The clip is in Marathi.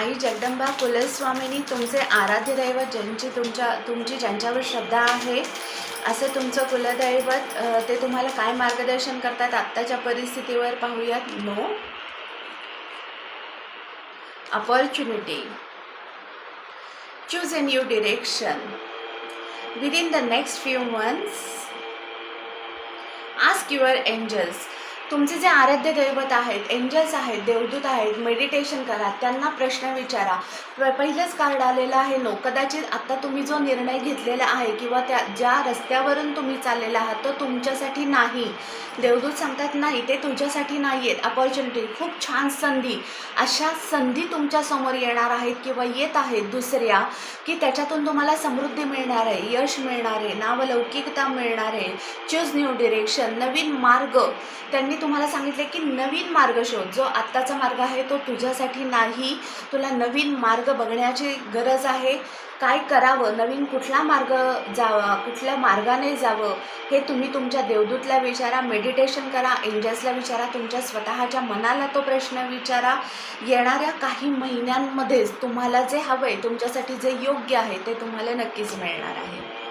आई जगदंबा कुलस्वामिनी तुमचे आराध्य दैवत ज्यांची तुमच्या तुमची ज्यांच्यावर श्रद्धा आहे असं तुमचं कुलदैवत ते तुम्हाला काय मार्गदर्शन करतात आत्ताच्या परिस्थितीवर पाहूयात. No opportunity choose a new direction within the next few months ask your angels तुमचे जे आराध्य दैवत आहेत एंजल्स आहेत देवदूत आहेत मेडिटेशन करा त्यांना प्रश्न विचारा. पहिलंच पहिलेच कार्ड आलेलं आहे नो कदाचित आत्ता तुम्ही जो निर्णय घेतलेला आहे किंवा त्या ज्या रस्त्यावरून तुम्ही चाललेला आहात तो तुमच्यासाठी नाही. देवदूत सांगतात नाही ते तुझ्यासाठी नाही आहेत अपॉर्च्युनिटी खूप छान संधी. अशा संधी तुमच्यासमोर येणार आहेत किंवा येत आहेत दुसऱ्या की त्याच्यातून तुम्हाला समृद्धी मिळणार आहे यश मिळणार आहे नावलौकिकता मिळणार आहे. चूज न्यू डिरेक्शन नवीन मार्ग. त्यांनी तुम्हाला सांगितले की नवीन मार्ग शोध. जो आत्ताचा मार्ग आहे तो तुझ्यासाठी नाही. तुला नवीन मार्ग बघण्याची गरज आहे. काय करावं? नवीन कुठला मार्ग जावा? कुठल्या मार्गाने जावं? हे तुम्ही तुमच्या देवदूतला विचारा मेडिटेशन करा एंजल्सला विचारा तुमच्या स्वतःच्या मनाला तो प्रश्न विचारा. येणाऱ्या काही महिन्यांमध्येच तुम्हाला जे हवं आहे तुमच्यासाठी जे योग्य आहे ते तुम्हाला नक्कीच मिळणार आहे.